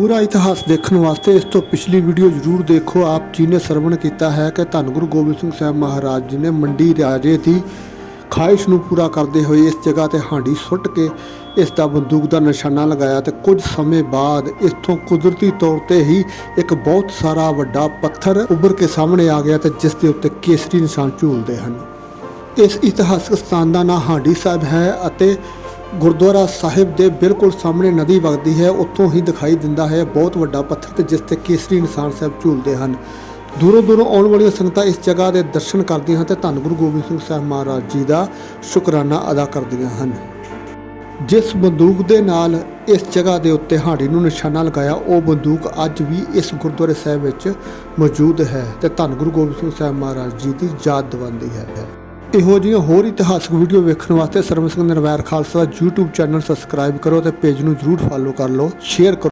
ਪੂਰਾ ਇਤਿਹਾਸ ਦੇਖਣ ਵਾਸਤੇ ਇਸ ਤੋਂ ਪਿਛਲੀ ਵੀਡੀਓ ਜ਼ਰੂਰ ਦੇਖੋ। ਆਪ ਜੀ ਨੇ ਸਰਵਣ ਕੀਤਾ ਹੈ ਕਿ ਧੰਨ ਗੁਰੂ ਗੋਬਿੰਦ ਸਿੰਘ ਸਾਹਿਬ ਮਹਾਰਾਜ ਜੀ ਨੇ ਮੰਡੀ ਰਾਜੇ ਦੀ ਖਾਹਿਸ਼ ਨੂੰ ਪੂਰਾ ਕਰਦੇ ਹੋਏ ਇਸ ਜਗ੍ਹਾ ਤੇ ਹਾਂਡੀ ਸੁੱਟ ਕੇ ਇਸ ਦਾ ਬੰਦੂਕ ਦਾ ਨਿਸ਼ਾਨਾ ਲਗਾਇਆ ਤੇ ਕੁਝ ਸਮੇਂ ਬਾਅਦ ਇਥੋਂ ਕੁਦਰਤੀ ਤੌਰ ਤੇ ਹੀ ਇੱਕ ਬਹੁਤ ਸਾਰਾ ਵੱਡਾ ਪੱਥਰ ਉੱਭਰ ਕੇ ਸਾਹਮਣੇ ਆ ਗਿਆ ਤੇ ਜਿਸ ਦੇ ਉੱਤੇ ਕੇਸਰੀ ਨਿਸ਼ਾਨ ਝੂਲਦੇ ਹਨ। ਇਸ ਇਤਿਹਾਸਕ ਸਥਾਨ ਦਾ ਨਾਂ ਹਾਂਡੀ ਸਾਹਿਬ ਹੈ ਅਤੇ ਗੁਰਦੁਆਰਾ ਸਾਹਿਬ ਦੇ ਬਿਲਕੁਲ ਸਾਹਮਣੇ ਨਦੀ ਵਗਦੀ ਹੈ, ਉੱਥੋਂ ਹੀ ਦਿਖਾਈ ਦਿੰਦਾ ਹੈ ਬਹੁਤ ਵੱਡਾ ਪੱਥਰ ਤੇ ਜਿਸ ਤੇ ਕੇਸਰੀ ਇਨਸਾਨ ਸਾਹਿਬ ਝੂਲਦੇ ਹਨ। ਦੂਰੋਂ ਦੂਰੋਂ ਆਉਣ ਵਾਲੀਆਂ ਸੰਗਤਾਂ ਇਸ ਜਗ੍ਹਾ ਦੇ ਦਰਸ਼ਨ ਕਰਦੀਆਂ ਹਨ ਤੇ ਧੰਨ ਗੁਰੂ ਗੋਬਿੰਦ ਸਿੰਘ ਸਾਹਿਬ ਮਹਾਰਾਜ ਜੀ ਦਾ ਸ਼ੁਕਰਾਨਾ ਅਦਾ ਕਰਦੀਆਂ ਹਨ। ਜਿਸ ਬੰਦੂਕ ਦੇ ਨਾਲ ਇਸ ਜਗ੍ਹਾ ਦੇ ਉੱਤੇ ਹਾੜੀ ਨੂੰ ਨਿਸ਼ਾਨਾ ਲਗਾਇਆ, ਉਹ ਬੰਦੂਕ ਅੱਜ ਵੀ ਇਸ ਗੁਰਦੁਆਰੇ ਸਾਹਿਬ ਵਿੱਚ ਮੌਜੂਦ ਹੈ ਤੇ ਧੰਨ ਗੁਰੂ ਗੋਬਿੰਦ ਸਿੰਘ ਸਾਹਿਬ ਮਹਾਰਾਜ ਜੀ ਦੀ ਯਾਦ ਦਿਵਾਉਂਦੀ ਹੈ। ਇਹੋ ਜਿਹੀਆਂ ਹੋਰ ਇਤਿਹਾਸਕ ਵੀਡੀਓ ਵੇਖਣ ਵਾਸਤੇ ਸਰਵ ਸਿੰਘ ਨਿਰਵੈਰ ਖਾਲਸਾ ਦਾ YouTube ਚੈਨਲ ਸਬਸਕ੍ਰਾਈਬ ਕਰੋ ਤੇ ਪੇਜ ਨੂੰ ਜਰੂਰ ਫਾਲੋ ਕਰ ਲਓ ਸ਼ੇਅਰ ਕਰੋ।